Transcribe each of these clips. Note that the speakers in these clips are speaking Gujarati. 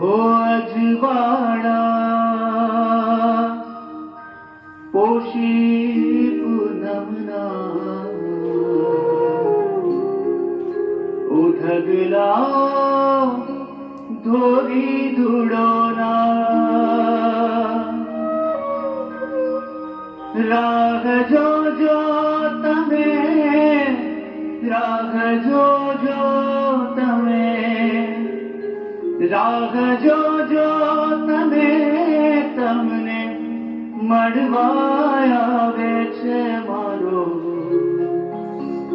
ও আজবাড়া পশি পুনম না উঠ গেলা ধরি ধুড়না। রাগ যো যো રાગ જો તમે તમને મળવા છે મારો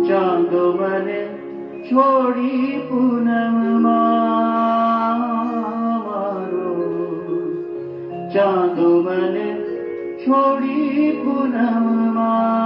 ચાંદો મને છોડી પૂનમમાં મારો ચાંદો મને છોડી પૂનમમાં.